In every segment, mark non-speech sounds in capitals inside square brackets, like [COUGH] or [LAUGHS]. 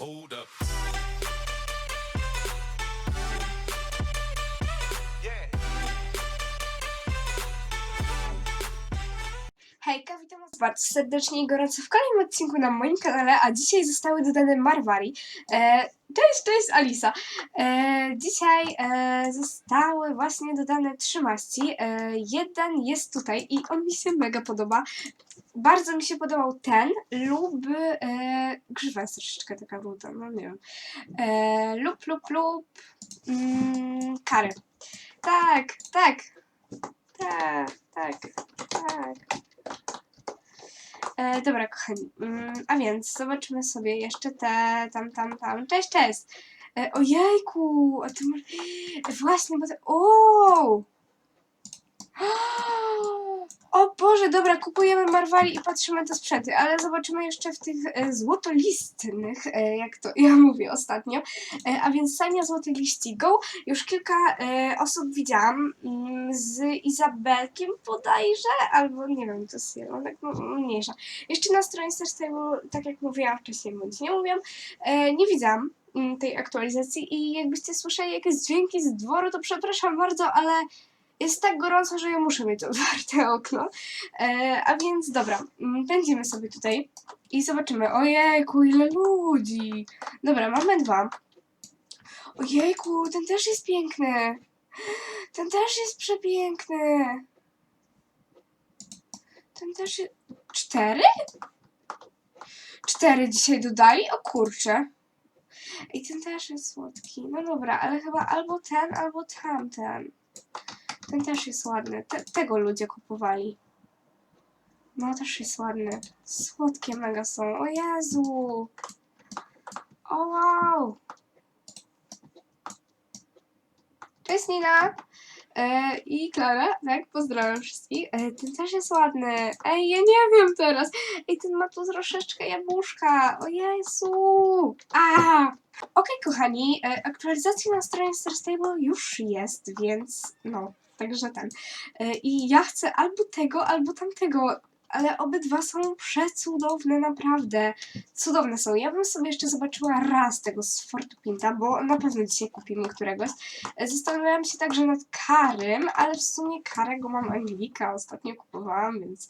Hold up. Hejka, witam was bardzo serdecznie i gorąco w kolejnym odcinku na moim kanale, a dzisiaj zostały dodane Marwari. E, cześć, cześć Alisa. E, dzisiaj e, zostały właśnie dodane trzy maści. E, jeden jest tutaj i on mi się mega podoba. Bardzo mi się podobał ten lub e, grzywa jest troszeczkę taka ruda, no nie wiem. E, lub, lub, lub mm, kary. Tak, tak. Tak, tak, tak. E, dobra, kochani. Mm, a więc zobaczymy sobie jeszcze te tam, tam, tam. Cześć, cześć! E, ojejku! A ty. Właśnie, bo te... O! [GASPS] O Boże, dobra, kupujemy Marwali i patrzymy te sprzęty, ale zobaczymy jeszcze w tych e, złotolistnych, e, jak to ja [LAUGHS] mówię ostatnio. E, a więc Sania Złoty Liścigą. Już kilka e, osób widziałam mm, z Izabelkiem bodajże, albo nie wiem, to jest no, tak mniejsza. Jeszcze na stronie Stable, tak jak mówiłam wcześniej, bądź nie mówiłam, e, nie widziałam mm, tej aktualizacji i jakbyście słyszeli jakieś dźwięki z dworu, to przepraszam bardzo, ale jest tak gorąco, że ja muszę mieć otwarte [LAUGHS] okno. E, a więc dobra, mm, pędzimy sobie tutaj i zobaczymy. Ojejku, ile ludzi! Dobra, mamy dwa. Ojejku, ten też jest piękny. Ten też jest przepiękny. Ten też jest... Cztery? Cztery dzisiaj dodali? O kurczę. I ten też jest słodki. No dobra, ale chyba albo ten, albo tamten. Ten też jest ładny. Te, tego ludzie kupowali. No, też jest ładny. Słodkie mega są. O Jezu! O wow! Cześć Nina! E, I Klara, tak? Pozdrawiam wszystkich. E, ten też jest ładny. Ej, ja nie wiem teraz. Ej, ten ma tu troszeczkę jabłuszka. O Jezu! A! Okej, kochani, e, aktualizacja na stronie Star Stable już jest, więc no, także ten. E, I ja chcę albo tego, albo tamtego, ale obydwa są przecudowne, naprawdę. Cudowne są. Ja bym sobie jeszcze zobaczyła raz tego z Fortupinta, bo na pewno dzisiaj kupimy któregoś. E, Zastanawiałam się także nad Karym, ale w sumie Karego mam Anglika, ostatnio kupowałam, więc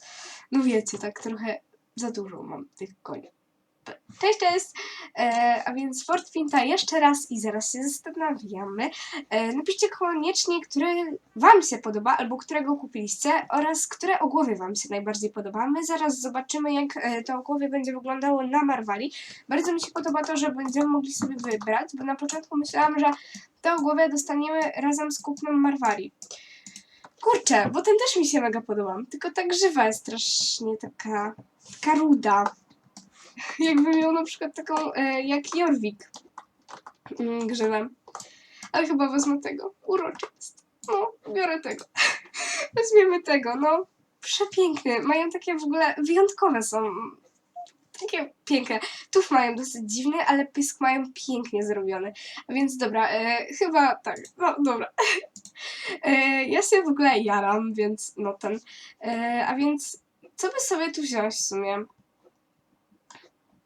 no wiecie, tak trochę za dużo mam tych koni. Cześć, cześć! E, a więc Pinta jeszcze raz i zaraz się zastanawiamy. E, napiszcie koniecznie, który Wam się podoba, albo którego kupiliście oraz które ogłowie Wam się najbardziej podoba. My zaraz zobaczymy, jak e, to ogłowie będzie wyglądało na Marwali. Bardzo mi się podoba to, że będziemy mogli sobie wybrać, bo na początku myślałam, że to ogłowie dostaniemy razem z kupnem Marwali. Kurczę, bo ten też mi się mega podoba, tylko ta grzywa jest strasznie taka, taka ruda [LAUGHS] jakbym miał na przykład taką e, jak Jorwik mm, grzywę. Ale chyba wezmę tego. Uroczy jest. No, biorę tego. [LAUGHS] Weźmiemy tego, no. Przepiękny. Mają takie w ogóle wyjątkowe są. Takie piękne. Tuf mają dosyć dziwny, ale pysk mają pięknie zrobiony. A więc dobra, e, chyba tak. No, dobra. [LAUGHS] e, ja się w ogóle jaram, więc no ten. E, a więc co by sobie tu wziąć w sumie?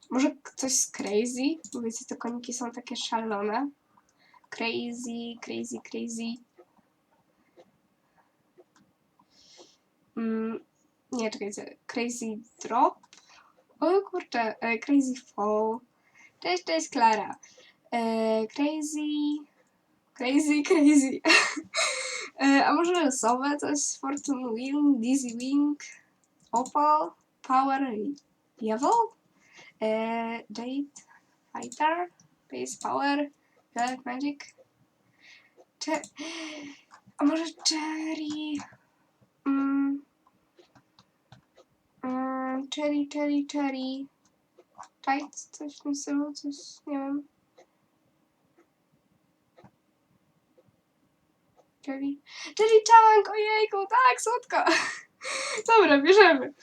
Może coś z Crazy? Bo wiecie, te koniki są takie szalone. Crazy, crazy, crazy. Mm, nie, czekajcie. Crazy Drop? O kurczę, e, Crazy Fall. Cześć, cześć, Klara. E, crazy... Crazy, [LAUGHS] crazy. e, a może losowe coś? Fortune Wing, Dizzy Wing, Opal, Power Level? E, Jade, Fighter, Base Power, Black Magic. Cze a może Cherry? Mm. Mm, cherry, Cherry, Cherry. Tide, coś w tym stylu, coś, nie wiem. Cherry. Cherry Chunk, ojejku, tak, słodko. [LAUGHS] Dobra, bierzemy.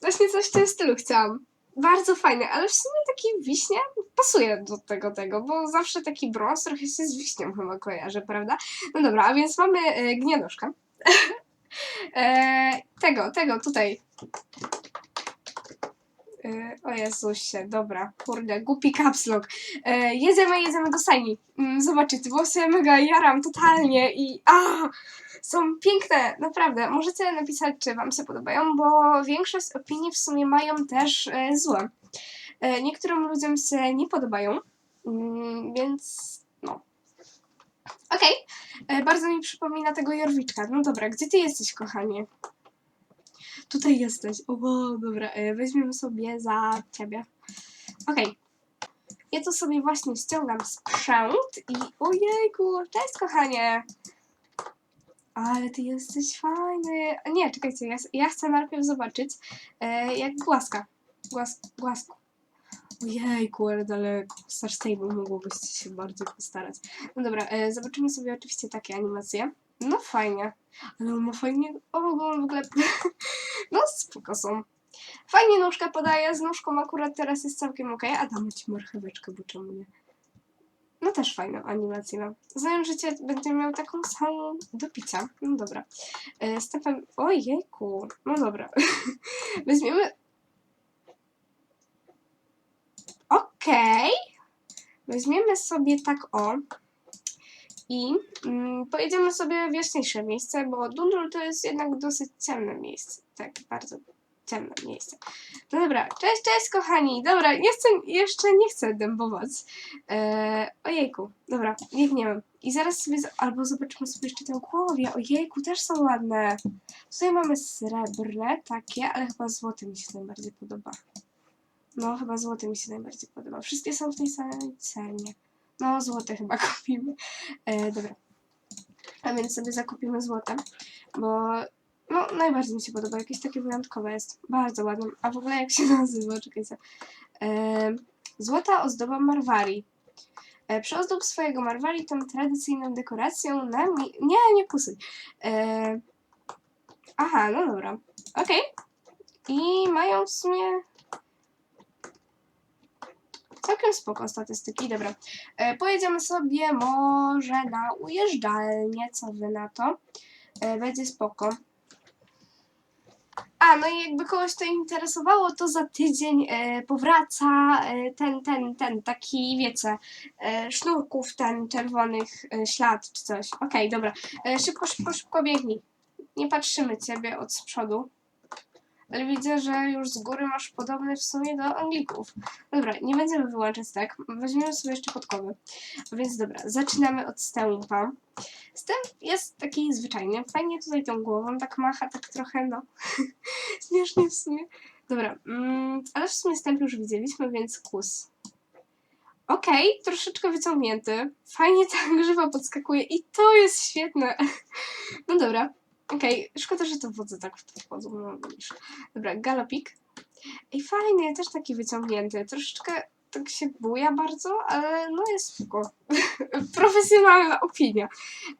Właśnie coś w tym stylu chciałam bardzo fajny, ale w sumie taki wiśnia pasuje do tego, tego, bo zawsze taki brąz trochę się z wiśnią chyba kojarzy, prawda? No dobra, a więc mamy e, [LAUGHS] e, tego, tego, tutaj. Yy, o Jezusie, dobra, kurde, głupi kapslok. Yy, jedziemy, jedziemy do Sajni. Yy, zobaczycie, bo się mega jaram totalnie i a, są piękne, naprawdę. Możecie napisać, czy wam się podobają, bo większość opinii w sumie mają też e, złe. E, niektórym ludziom się nie podobają, mm, więc no. Okej, e, bardzo mi przypomina tego Jorwiczka. No dobra, gdzie ty jesteś, kochanie? Tutaj jesteś. O, dobra, weźmiemy sobie za ciebie. Okej. Ja tu sobie właśnie ściągam sprzęt i ojejku, cześć kochanie! Ale ty jesteś fajny. Nie, czekajcie, ja, ja chcę najpierw zobaczyć, e, jak głaska. Głas, głasku. Ojejku, ale daleko. Star Stable mogłobyście się bardziej postarać. No dobra, e, zobaczymy sobie oczywiście takie animacje. No fajnie. Ale on ma fajnie... O, w ogóle... [LAUGHS] no spoko są. Fajnie nóżkę podaje, z nóżką akurat teraz jest całkiem okej. A damy ci marcheweczkę, bo czemu nie? No też fajną animację mam. Zanim życie będzie miał taką samą do picia. No dobra. E, Stefan... Ojejku. No dobra. [LAUGHS] Weźmiemy... Okej. Weźmiemy sobie tak o. I mm, pojedziemy sobie w jaśniejsze miejsce, bo Dundul to jest jednak dosyć ciemne miejsce. Tak, bardzo ciemne miejsce. No dobra, cześć, cześć kochani. Dobra, nie jeszcze nie chcę dębować. Eee, ojejku, dobra, biegniemy. I zaraz sobie, albo zobaczymy sobie jeszcze te głowie. Ojejku, też są ładne. Tutaj mamy srebrne takie, ale chyba złote mi się najbardziej podoba. No, chyba złote mi się najbardziej podoba. Wszystkie są w tej samej cenie. No, złote chyba [LAUGHS] kupimy. E, dobra. A więc sobie zakupimy złote, bo no, najbardziej mi się podoba. Jakieś takie wyjątkowe jest. Bardzo ładne. A w ogóle jak się [LAUGHS] nazywa? Czekajcie. E, złota ozdoba Marwari. E, przyozdób swojego Marwari tą tradycyjną dekoracją na mi... Nie, nie kusuj. E, aha, no dobra. Okej. I mają w sumie całkiem spoko statystyki. Dobra. E, pojedziemy sobie może na ujeżdżalnię. Co wy na to? E, będzie spoko. A, no i jakby kogoś to interesowało, to za tydzień e, powraca e, ten, ten, ten, taki, wiecie, e, sznurków, ten czerwonych e, ślad czy coś. Okej, dobra. E, szybko, szybko, szybko biegnij. Nie patrzymy ciebie od przodu. Ale widzę, że już z góry masz podobny w sumie do Anglików. Dobra, nie będziemy wyłączać tak. Weźmiemy sobie jeszcze podkowy. Więc dobra, zaczynamy od stępa. Stęp jest taki zwyczajny. Fajnie tutaj tą głową tak macha, tak trochę, no. [LAUGHS] Śmiesznie w sumie. Dobra, mm, ale w sumie stęp już widzieliśmy, więc kus. Okej, troszeczkę wyciągnięty. Fajnie ta [LAUGHS] grzywa podskakuje i to jest świetne. [LAUGHS] No dobra, okej, szkoda, że to wodze tak w to wchodzą. No. Dobra, galopik. Ej, fajny, też taki wyciągnięty. Troszeczkę tak się buja bardzo, ale no jest spoko. [LAUGHS] Profesjonalna opinia.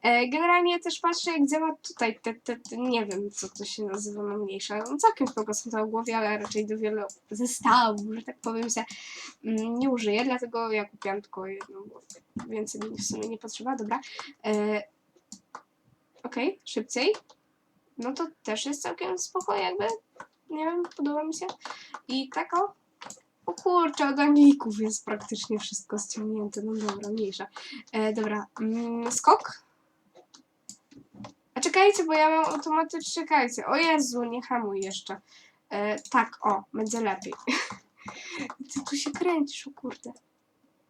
E, generalnie też patrzę, jak działa tutaj te, te, te, nie wiem, co to się nazywa, no mniejsza. No, całkiem spoko są te głowie, ale raczej do wielu zestawów, że tak powiem, się mm, nie użyję, dlatego ja kupiłam tylko jedną, bo więcej mi w sumie nie potrzeba. Dobra. E, Okej, szybciej. No to też jest całkiem spoko, jakby. Nie wiem, podoba mi się. I tak o. O kurczę, od Anglików jest praktycznie wszystko ściągnięte. No dobra, mniejsza. E, dobra, mm, skok. A czekajcie, bo ja mam automatyczny, czekajcie. O Jezu, nie hamuj jeszcze. E, tak, o, będzie lepiej. [LAUGHS] Ty tu się kręcisz, o kurde.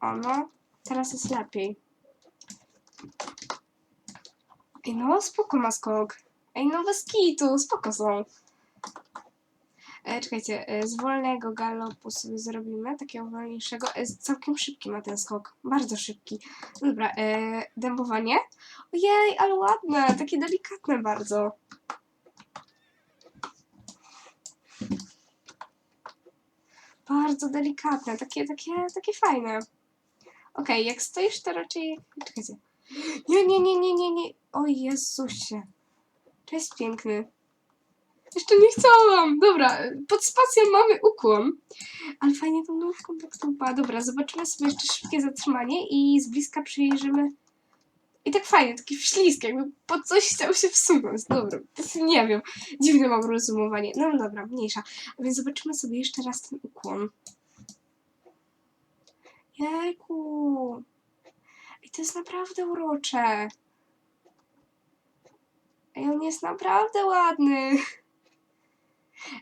O no, teraz jest lepiej. Ej, no spoko ma skok. Ej, no bez kitu, spoko są. E, czekajcie, e, z wolnego galopu sobie zrobimy, takiego wolniejszego. E, całkiem szybki ma ten skok, bardzo szybki. Dobra, e, dębowanie. Ojej, ale ładne, takie delikatne bardzo. Bardzo delikatne, takie, takie, takie fajne. Okej, jak stoisz, to raczej... Czekajcie. Nie, nie, nie, nie, nie, nie. O Jezusie. Jest piękny. Jeszcze nie chciałam. Dobra, pod spacją mamy ukłon. Ale fajnie tą nóżką tak tupa. Dobra, zobaczymy sobie jeszcze szybkie zatrzymanie i z bliska przyjrzymy. I tak fajnie, taki ślisk, jakby po coś chciał się wsunąć. Dobra, nie wiem. Dziwne mam rozumowanie. No dobra, mniejsza. A więc zobaczymy sobie jeszcze raz ten ukłon. Jejku. I to jest naprawdę urocze. Ej, on jest naprawdę ładny.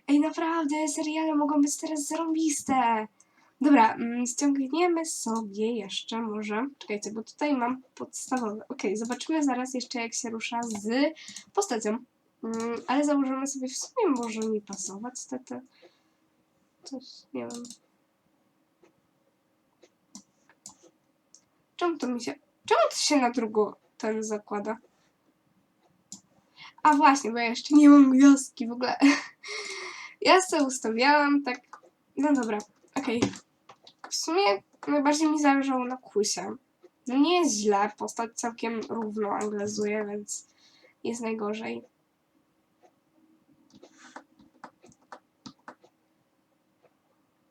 Ej, naprawdę, seriale mogą być teraz zarąbiste. Dobra, mm, ściągniemy sobie jeszcze może. Czekajcie, bo tutaj mam podstawowe. Okej, zobaczymy zaraz jeszcze jak się rusza z postacią. Mm, ale założymy sobie w sumie może mi pasować te, te. Coś, nie wiem. Czemu to mi się. Czemu to się na drugą ten zakłada? A właśnie, bo ja jeszcze nie mam gwiazdki w ogóle. Ja sobie ustawiałam tak. No dobra, okej. W sumie najbardziej mi zależało na kusie. No nie jest źle, postać całkiem równo anglezuje, więc jest najgorzej.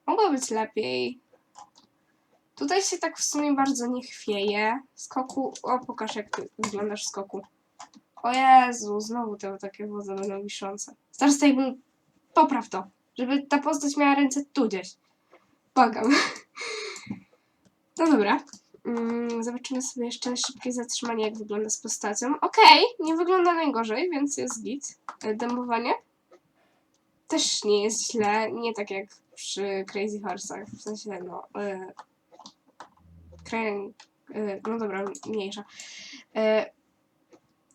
Mogło być lepiej. Tutaj się tak w sumie bardzo nie chwieje. Skoku. O, pokaż jak ty wyglądasz w skoku. O Jezu, znowu te takie wodze będą wiszące. Star Stable, popraw to, żeby ta postać miała ręce tu gdzieś. Błagam. [LAUGHS] No dobra. Mm, zobaczymy sobie jeszcze szybkie zatrzymanie, jak wygląda z postacią. Okej, nie wygląda najgorzej, więc jest git. E, Dębowanie też nie jest źle, nie tak jak przy Crazy Horse'ach, w sensie no... Krę, e, no dobra, mniejsza. E,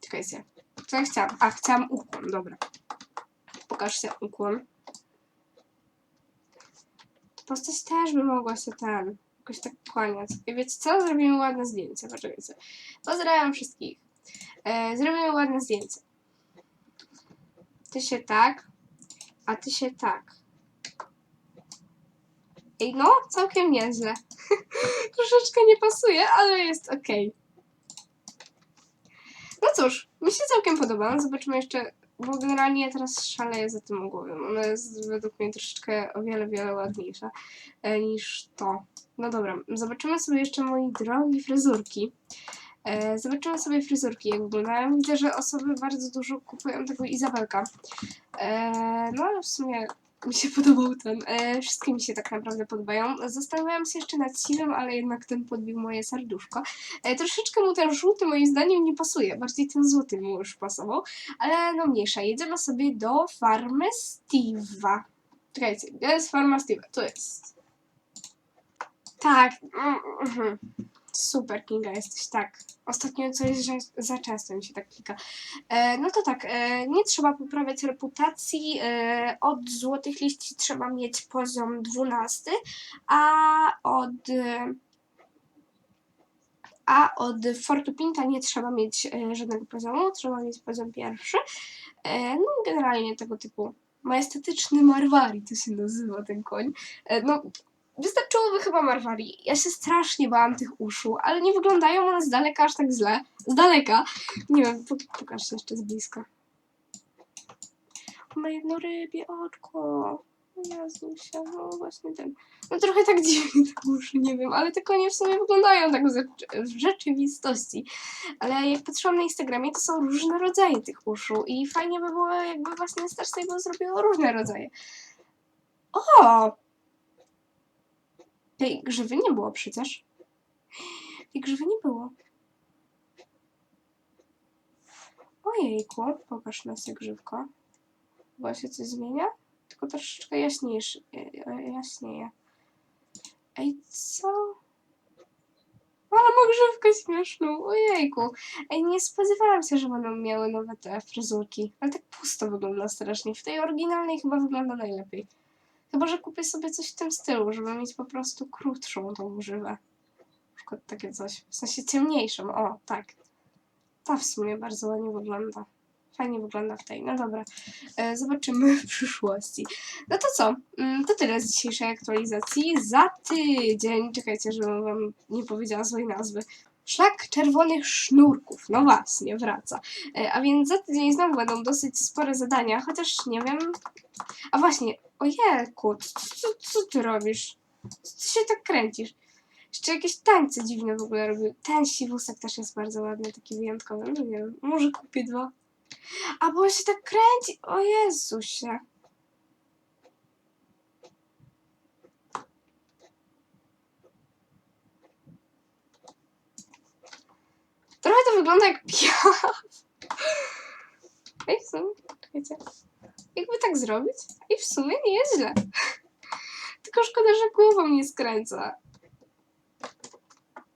czekajcie, co ja chciałam? A, chciałam ukłon, dobra. Pokaż się ukłon. Postać też by mogła się ten, jakoś tak kłaniać. I wiecie co? Zrobimy ładne zdjęcie, poczekajcie. Pozdrawiam wszystkich. E, zrobimy ładne zdjęcie. Ty się tak, a ty się tak. Ej, no, całkiem nieźle. [LAUGHS] Troszeczkę nie pasuje, ale jest okej. Cóż, mi się całkiem podoba. Zobaczymy jeszcze, bo generalnie ja teraz szaleję za tym ogłowiem. Ona jest według mnie troszeczkę o wiele, wiele ładniejsza e, niż to. No dobra, zobaczymy sobie jeszcze, moi drogi, fryzurki. E, zobaczymy sobie fryzurki, jak wyglądają. Widzę, że osoby bardzo dużo kupują tego Izabelka. E, no ale w sumie mi się [LAUGHS] podobał ten. E, wszystkie mi się tak naprawdę podobają. Zastanawiałam się jeszcze nad siwym, ale jednak ten podbił moje serduszko. E, troszeczkę mu ten żółty moim zdaniem nie pasuje. Bardziej ten złoty mu już pasował. Ale no mniejsza. Jedziemy sobie do farmy Steve'a. Czekajcie, gdzie jest farma Steve'a? Tu jest. Tak. mm, mhm. Super, Kinga, jesteś tak. Ostatnio coś za, za często mi się tak klika. E, no to tak, e, nie trzeba poprawiać reputacji. E, od złotych liści trzeba mieć poziom 12, a od. A od Fortu Pinta nie trzeba mieć e, żadnego poziomu, trzeba mieć poziom pierwszy. E, no generalnie tego typu majestetyczny Marwari to się nazywa ten koń. E, no, wystarczyłoby chyba Marwari. Ja się strasznie bałam tych uszu, ale nie wyglądają one z daleka aż tak źle. Z daleka. Nie wiem, po- pokaż jeszcze z bliska. Ma jedno rybie oczko. O Jezusie, no właśnie ten. No trochę tak [LAUGHS] dziwnie te uszy, nie wiem, ale te konie w sumie wyglądają tak w rzeczywistości. Ale jak patrzyłam na Instagramie, to są różne rodzaje tych uszu i fajnie by było, jakby właśnie Star Stable zrobiło różne rodzaje. O! Tej grzywy nie było przecież. Tej grzywy nie było. Ojejku, pokaż nas jak grzywko. Chyba się coś zmienia? Tylko troszeczkę jaśniejszy, e, e, jaśnieje. Ej, co? Ale ma grzywkę śmieszną, ojejku. Ej, nie spodziewałam się, że będą miały nowe te fryzurki. Ale tak pusto wygląda strasznie. W tej oryginalnej chyba wygląda najlepiej. Chyba, że kupię sobie coś w tym stylu, żeby mieć po prostu krótszą tą grzywę. Na przykład takie coś. W sensie ciemniejszą, o, tak. Ta w sumie bardzo ładnie wygląda. Fajnie wygląda w tej. No dobra, e, zobaczymy w przyszłości. No to co? Mm, To tyle z dzisiejszej aktualizacji. Za tydzień, czekajcie, żebym wam nie powiedziała złej nazwy. Szlak czerwonych sznurków. No właśnie, wraca. E, A więc za tydzień znowu będą dosyć spore zadania, chociaż nie wiem. A właśnie, ojejku, co, co, ty robisz? Co się tak kręcisz? Jeszcze jakieś tańce dziwne w ogóle robił. Ten siwusek też jest bardzo ładny, taki wyjątkowy. No nie wiem, może kupię dwa. A bo się tak kręci. O Jezusie. Trochę to wygląda jak piaf. Ej, sumie, czekajcie. Jakby tak zrobić? I w sumie nie jest źle. [LAUGHS] Tylko szkoda, że głową nie skręca.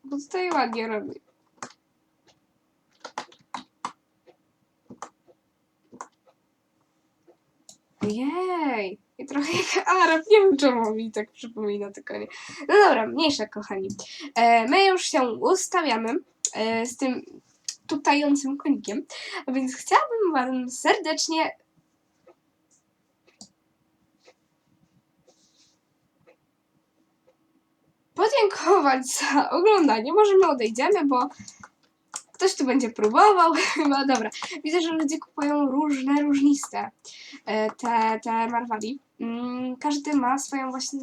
Bo tutaj ładnie robi. Jej! I trochę jak [LAUGHS] Arab, nie wiem czemu mi tak przypomina tylko nie. No dobra, mniejsza kochani. E, my już się ustawiamy e, z tym tutającym konikiem, a więc chciałabym wam serdecznie podziękować za oglądanie. Może my odejdziemy, bo ktoś tu będzie próbował [LAUGHS] chyba. Dobra, widzę, że ludzie kupują różne, różniste e, te, te Marwali. Mm, Każdy ma swoją właśnie,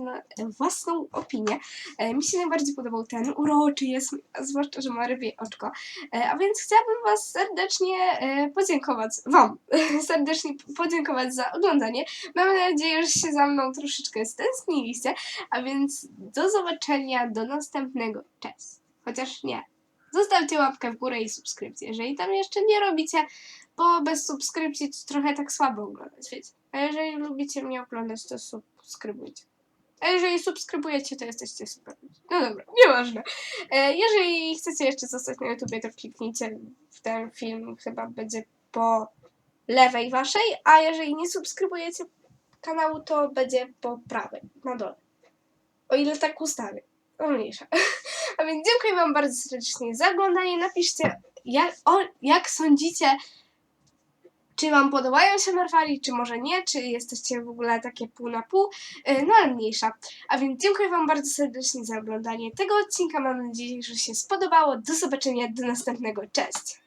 własną opinię. E, Mi się najbardziej podobał ten, uroczy jest, zwłaszcza, że ma rybie oczko. E, A więc chciałabym Was serdecznie e, podziękować, Wam [LAUGHS] serdecznie podziękować za oglądanie. Mam nadzieję, że się za mną troszeczkę stęskniliście, a więc do zobaczenia, do następnego. Cześć. Chociaż nie. Zostawcie łapkę w górę i subskrypcję, jeżeli tam jeszcze nie robicie, bo bez subskrypcji to trochę tak słabo oglądać, wiecie. A jeżeli lubicie mnie oglądać, to subskrybujcie. A jeżeli subskrybujecie, to jesteście super. No dobra, nieważne. E, Jeżeli chcecie jeszcze zostać na YouTubie, to kliknijcie w ten film, chyba będzie po lewej waszej, a jeżeli nie subskrybujecie kanału, to będzie po prawej, na dole. O ile tak ustawię. No mniejsza. [LAUGHS] A więc dziękuję wam bardzo serdecznie za oglądanie. Napiszcie, jak, o, jak sądzicie, czy wam podobają się Marwali, czy może nie, czy jesteście w ogóle takie pół na pół, Yy, no ale mniejsza. A więc dziękuję wam bardzo serdecznie za oglądanie tego odcinka. Mam nadzieję, że się spodobało. Do zobaczenia, do następnego. Cześć!